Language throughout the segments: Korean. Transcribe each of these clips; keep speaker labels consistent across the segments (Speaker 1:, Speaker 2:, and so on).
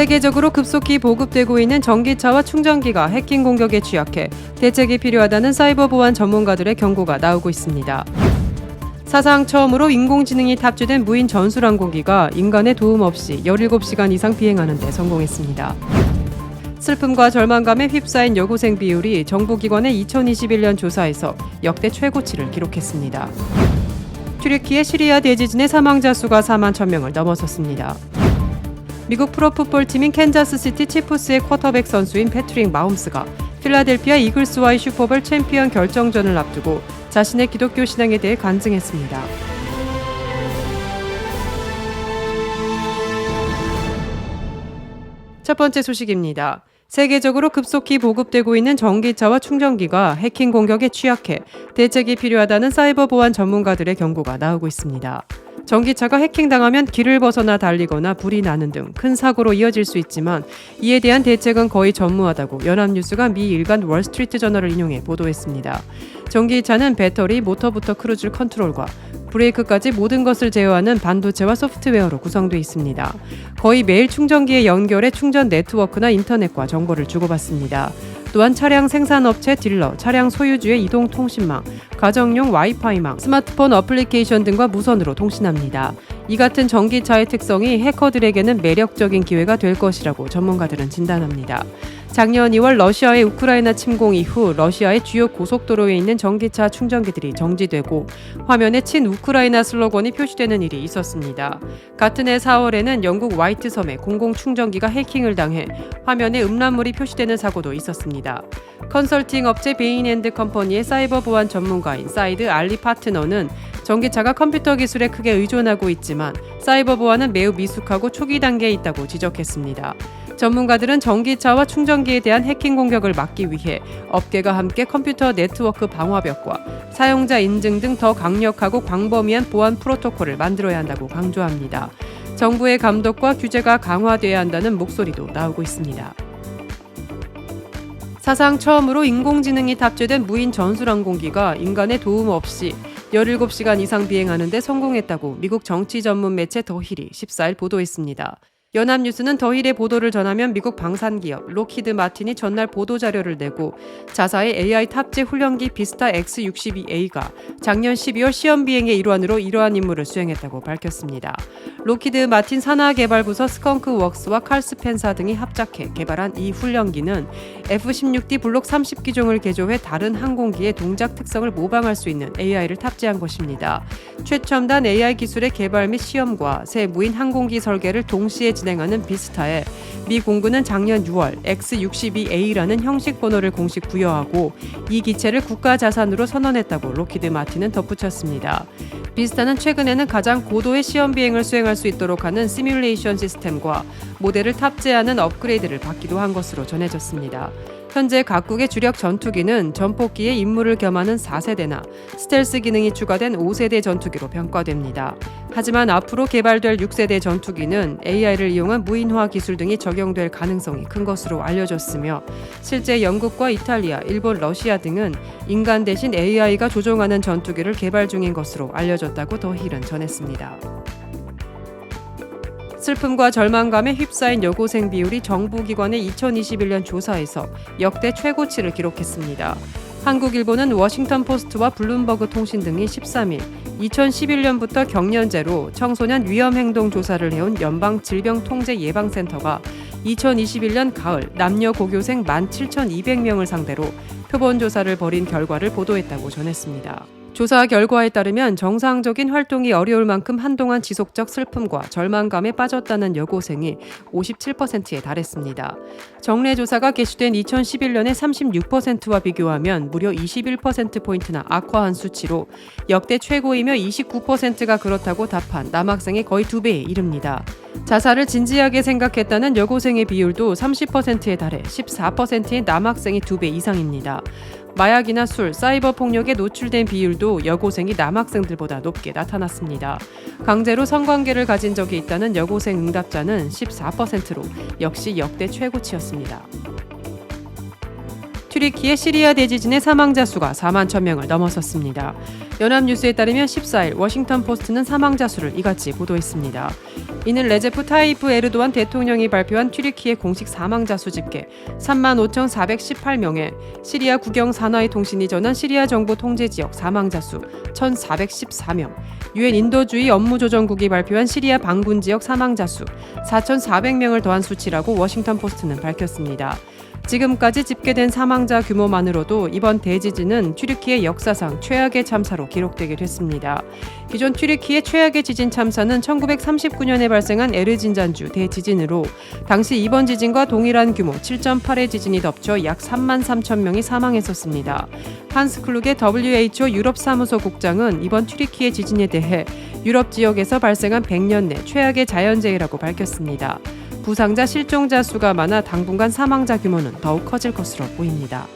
Speaker 1: 세계적으로 급속히 보급되고 있는 전기차와 충전기가 해킹 공격에 취약해 대책이 필요하다는 사이버 보안 전문가들의 경고가 나오고 있습니다. 사상 처음으로 인공지능이 탑재된 무인 전술 항공기가 인간의 도움 없이 17시간 이상 비행하는 데 성공했습니다. 슬픔과 절망감에 휩싸인 여고생 비율이 정부기관의 2021년 조사에서 역대 최고치를 기록했습니다. 튀르키의 시리아 대지진의 사망자 수가 4만 1000명을 넘어섰습니다. 미국 프로풋볼 팀인 캔자스시티 치프스의 쿼터백 선수인 패트릭 마홈스가 필라델피아 이글스와의 슈퍼볼 챔피언 결정전을 앞두고 자신의 기독교 신앙에 대해 간증했습니다. 첫 번째 소식입니다. 세계적으로 급속히 보급되고 있는 전기차와 충전기가 해킹 공격에 취약해 대책이 필요하다는 사이버 보안 전문가들의 경고가 나오고 있습니다. 전기차가 해킹당하면 길을 벗어나 달리거나 불이 나는 등 큰 사고로 이어질 수 있지만 이에 대한 대책은 거의 전무하다고 연합뉴스가 미 일간 월스트리트 저널을 인용해 보도했습니다. 전기차는 배터리, 모터부터 크루즈 컨트롤과 브레이크까지 모든 것을 제어하는 반도체와 소프트웨어로 구성되어 있습니다. 거의 매일 충전기에 연결해 충전 네트워크나 인터넷과 정보를 주고받습니다. 또한 차량 생산업체 딜러, 차량 소유주의 이동 통신망, 가정용 와이파이망, 스마트폰 어플리케이션 등과 무선으로 통신합니다. 이 같은 전기차의 특성이 해커들에게는 매력적인 기회가 될 것이라고 전문가들은 진단합니다. 작년 2월 러시아의 우크라이나 침공 이후 러시아의 주요 고속도로에 있는 전기차 충전기들이 정지되고 화면에 친 우크라이나 슬로건이 표시되는 일이 있었습니다. 같은 해 4월에는 영국 화이트 섬에 공공 충전기가 해킹을 당해 화면에 음란물이 표시되는 사고도 있었습니다. 컨설팅 업체 베인앤드 컴퍼니의 사이버 보안 전문가인 사이드 알리 파트너는 전기차가 컴퓨터 기술에 크게 의존하고 있지만 사이버 보안은 매우 미숙하고 초기 단계에 있다고 지적했습니다. 전문가들은 전기차와 충전기에 대한 해킹 공격을 막기 위해 업계가 함께 컴퓨터 네트워크 방화벽과 사용자 인증 등 더 강력하고 광범위한 보안 프로토콜을 만들어야 한다고 강조합니다. 정부의 감독과 규제가 강화돼야 한다는 목소리도 나오고 있습니다. 사상 처음으로 인공지능이 탑재된 무인 전술항공기가 인간의 도움 없이 17시간 이상 비행하는 데 성공했다고 미국 정치 전문 매체 더힐이 14일 보도했습니다. 연합뉴스는 더힐의 보도를 전하면 미국 방산기업 로키드 마틴이 전날 보도 자료를 내고 자사의 AI 탑재 훈련기 비스타 X62A가 작년 12월 시험 비행의 일환으로 이러한 임무를 수행했다고 밝혔습니다. 로키드 마틴 산하개발부서 스컹크 웍스와 칼스펜사 등이 합작해 개발한 이 훈련기는 F-16D 블록 30기종을 개조해 다른 항공기의 동작 특성을 모방할 수 있는 AI를 탑재한 것입니다. 최첨단 AI 기술의 개발 및 시험과 새 무인 항공기 설계를 동시에 진행하는 비스타에 미 공군은 작년 6월 X-62A라는 형식 번호를 공식 부여하고 이 기체를 국가 자산으로 선언했다고 로키드 마틴은 덧붙였습니다. 비스타는 최근에는 가장 고도의 시험 비행을 수행할 수 있도록 하는 시뮬레이션 시스템과 모델을 탑재하는 업그레이드를 받기도 한 것으로 전해졌습니다. 현재 각국의 주력 전투기는 전폭기에 임무를 겸하는 4세대나 스텔스 기능이 추가된 5세대 전투기로 평가됩니다. 하지만 앞으로 개발될 6세대 전투기는 AI를 이용한 무인화 기술 등이 적용될 가능성이 큰 것으로 알려졌으며 실제 영국과 이탈리아, 일본, 러시아 등은 인간 대신 AI가 조종하는 전투기를 개발 중인 것으로 알려졌다고 더 힐은 전했습니다. 슬픔과 절망감에 휩싸인 여고생 비율이 정부기관의 2021년 조사에서 역대 최고치를 기록했습니다. 한국일보는 워싱턴 포스트와 블룸버그 통신 등이 13일 2011년부터 경년제로 청소년 위험 행동 조사를 해온 연방 질병 통제 예방센터가 2021년 가을 남녀 고교생 17,200명을 상대로 표본 조사를 벌인 결과를 보도했다고 전했습니다. 조사 결과에 따르면 정상적인 활동이 어려울 만큼 한동안 지속적 슬픔과 절망감에 빠졌다는 여고생이 57%에 달했습니다. 정례 조사가 개시된 2011년의 36%와 비교하면 무려 21%포인트나 악화한 수치로 역대 최고이며 29%가 그렇다고 답한 남학생의 거의 두 배에 이릅니다. 자살을 진지하게 생각했다는 여고생의 비율도 30%에 달해 14%인 남학생이 두 배 이상입니다. 마약이나 술, 사이버 폭력에 노출된 비율도 여고생이 남학생들보다 높게 나타났습니다. 강제로 성관계를 가진 적이 있다는 여고생 응답자는 14%로 역시 역대 최고치였습니다. 튀르키예 시리아 대지진의 사망자 수가 4만 1천 명을 넘어섰습니다. 연합뉴스에 따르면 14일 워싱턴 포스트는 사망자 수를 이같이 보도했습니다. 이는 레제프 타이프 에르도안 대통령이 발표한 튀르키예 공식 사망자 수 집계 3만 5,418명에 시리아 국영 산하의 통신이 전한 시리아 정부 통제 지역 사망자 수 1,414명, 유엔 인도주의 업무조정국이 발표한 시리아 반군 지역 사망자 수 4,400명을 더한 수치라고 워싱턴 포스트는 밝혔습니다. 지금까지 집계된 사망자 규모만으로도 이번 대지진은 튀르키예 역사상 최악의 참사로 기록되기도 했습니다. 기존 튀르키예 최악의 지진 참사는 1939년에 발생한 에르진잔주 대지진으로 당시 이번 지진과 동일한 규모 7.8의 지진이 덮쳐 약 3만 3천 명이 사망했었습니다. 한스 클룩의 WHO 유럽 사무소 국장은 이번 튀르키예 지진에 대해 유럽 지역에서 발생한 100년 내 최악의 자연재해라고 밝혔습니다. 부상자 실종자 수가 많아 당분간 사망자 규모는 더욱 커질 것으로 보입니다.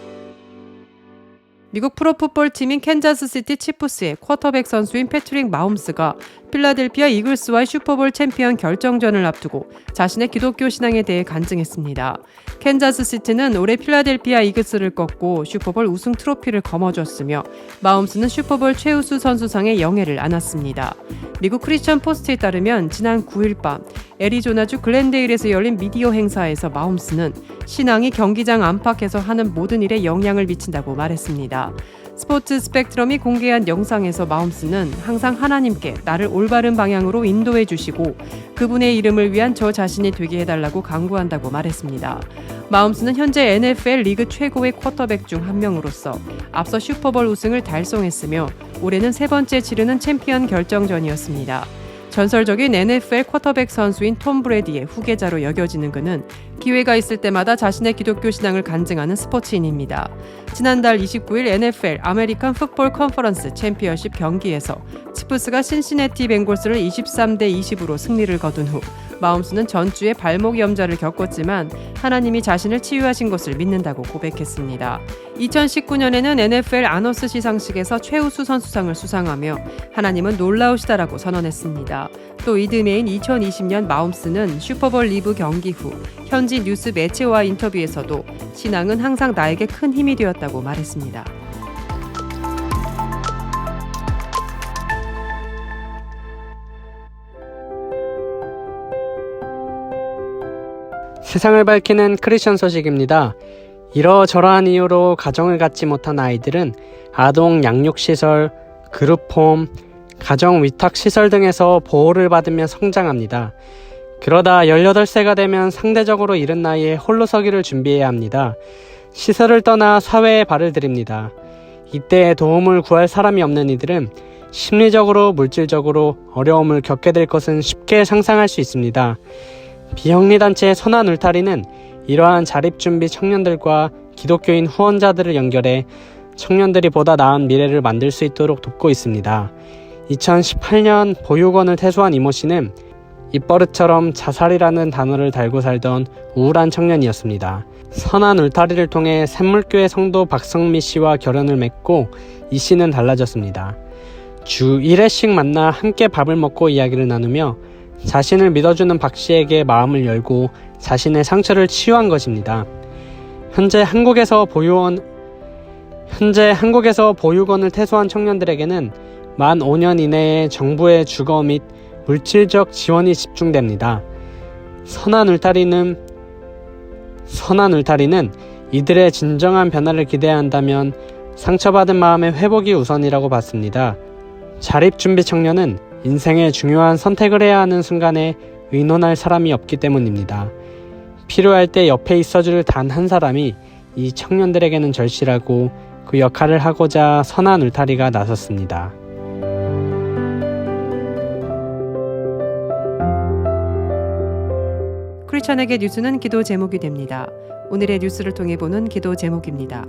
Speaker 1: 미국 프로풋볼 팀인 캔자스시티 치프스의 쿼터백 선수인 패트릭 마홈스가 필라델피아 이글스와의 슈퍼볼 챔피언 결정전을 앞두고 자신의 기독교 신앙에 대해 간증했습니다. 캔자스시티는 올해 필라델피아 이글스를 꺾고 슈퍼볼 우승 트로피를 거머쥐었으며 마홈스는 슈퍼볼 최우수 선수상의 영예를 안았습니다. 미국 크리스천 포스트에 따르면 지난 9일 밤 애리조나주 글렌데일에서 열린 미디어 행사에서 마홈스는 신앙이 경기장 안팎에서 하는 모든 일에 영향을 미친다고 말했습니다. 스포츠 스펙트럼이 공개한 영상에서 마홈스는 항상 하나님께 나를 올바른 방향으로 인도해 주시고 그분의 이름을 위한 저 자신이 되게 해달라고 강구한다고 말했습니다. 마홈스는 현재 NFL 리그 최고의 쿼터백 중 한 명으로서 앞서 슈퍼볼 우승을 달성했으며 올해는 세 번째 치르는 챔피언 결정전이었습니다. 전설적인 NFL 쿼터백 선수인 톰 브레디의 후계자로 여겨지는 그는 기회가 있을 때마다 자신의 기독교 신앙을 간증하는 스포츠인입니다. 지난달 29일 NFL 아메리칸 풋볼 컨퍼런스 챔피언십 경기에서 치프스가 신시내티 벵골스를 23대 20으로 승리를 거둔 후 마움스는 전주에 발목 염좌를 겪었지만 하나님이 자신을 치유하신 것을 믿는다고 고백했습니다. 2019년에는 NFL 아너스 시상식에서 최우수 선수상을 수상하며 하나님은 놀라우시다라고 선언했습니다. 또 이듬해인 2020년 마움스는 슈퍼볼 리브 경기 후현 지 뉴스 매체와 인터뷰에서도 신앙은 항상 나에게 큰 힘이 되었다고 말했습니다.
Speaker 2: 세상을 밝히는 크리스천 소식입니다. 이러저러한 이유로 가정을 갖지 못한 아이들은 아동 양육시설, 그룹홈, 가정 위탁시설 등에서 보호를 받으며 성장합니다. 그러다 18세가 되면 상대적으로 이른 나이에 홀로 서기를 준비해야 합니다. 시설을 떠나 사회에 발을 들입니다. 이때 도움을 구할 사람이 없는 이들은 심리적으로 물질적으로 어려움을 겪게 될 것은 쉽게 상상할 수 있습니다. 비영리단체 선한 울타리는 이러한 자립준비 청년들과 기독교인 후원자들을 연결해 청년들이 보다 나은 미래를 만들 수 있도록 돕고 있습니다. 2018년 보육원을 퇴소한 이모 씨는 입버릇처럼 자살이라는 단어를 달고 살던 우울한 청년이었습니다. 선한 울타리를 통해 샘물교회 성도 박성미 씨와 결연을 맺고 이 씨는 달라졌습니다. 주 1회씩 만나 함께 밥을 먹고 이야기를 나누며 자신을 믿어주는 박 씨에게 마음을 열고 자신의 상처를 치유한 것입니다. 현재 한국에서 보유원 현재 한국에서 보육원을 퇴소한 청년들에게는 만 5년 이내에 정부의 주거 및 물질적 지원이 집중됩니다. 선한 울타리는 선한 울타리는 이들의 진정한 변화를 기대야 한다면 상처받은 마음의 회복이 우선이라고 봤습니다. 자립준비 청년은 인생의 중요한 선택을 해야 하는 순간에 의논할 사람이 없기 때문입니다. 필요할 때 옆에 있어줄 단 한 사람이 이 청년들에게는 절실하고 그 역할을 하고자 선한 울타리가 나섰습니다.
Speaker 1: 크리스천에게 뉴스는 기도 제목이 됩니다. 오늘의 뉴스를 통해 보는 기도 제목입니다.